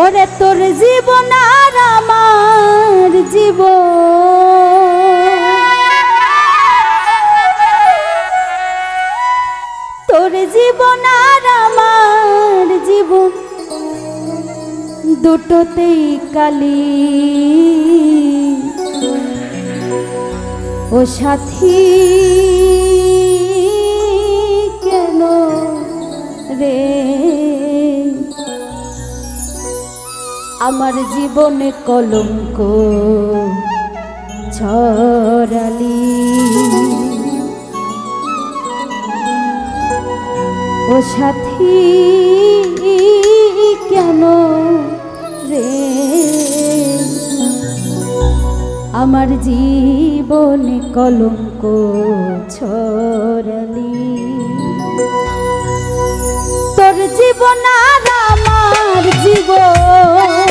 ওরে তোর জীবন আর আমার জীব তোর জীবন আর আমার জীবন। দুটোতেই কালি। ও সাথী। আমার জীবনে কলঙ্ক ছড়ালি। ও সাথী, কেন রে? আমার জীবনে কলঙ্ক ছড়ালি। তোর জীবন আর আমার জীবন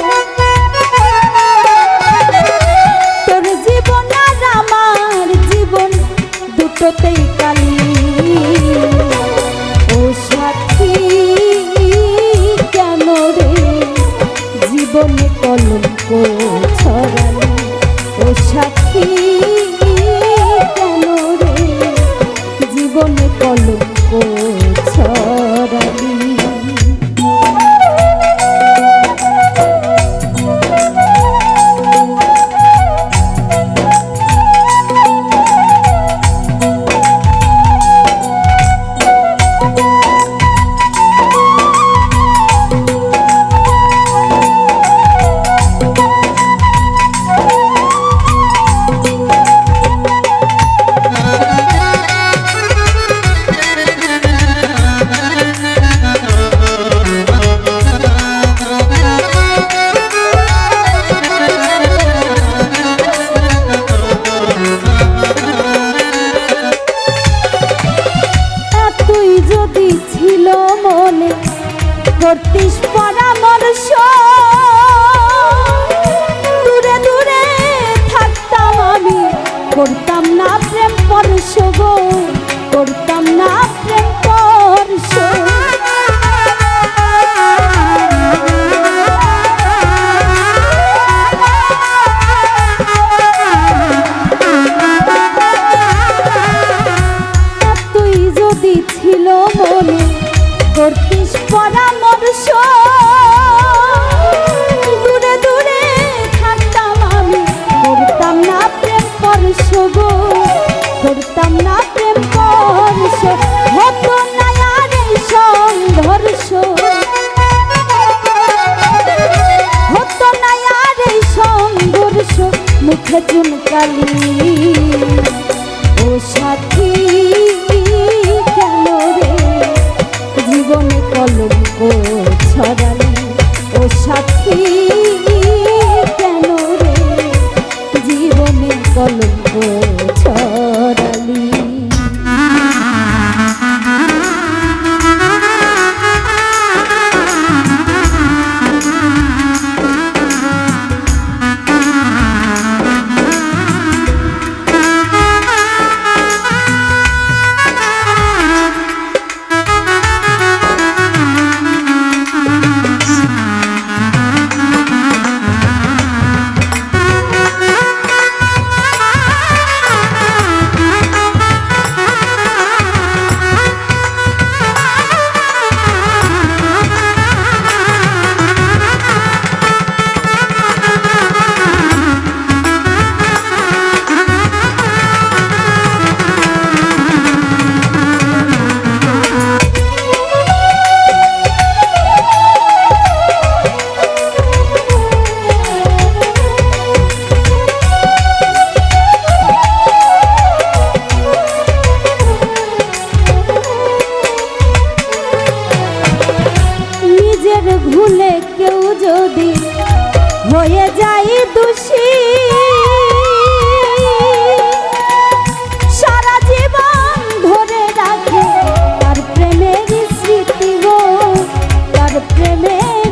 ছিল মনে, করতিস পরামর্শ। দূরে দূরে থাকতাম আমি, করতাম না প্রেম পরশ গো, করতাম না প্রেম পরশ। হতো না আর এই সংঘর্ষ। হতো না আর সংঘর্ষ, মুখে চুনকালি। ও সাথী। জীবনে কলঙ্ক ছড়ালি ও সাথী হয়ে যাই দোষী। সারা জীবন ধরে রাখে তার প্রেমের স্মৃতি গো তার প্রেমের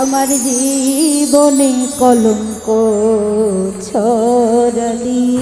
আমার জীবনে কলঙ্ক ছড়ালি।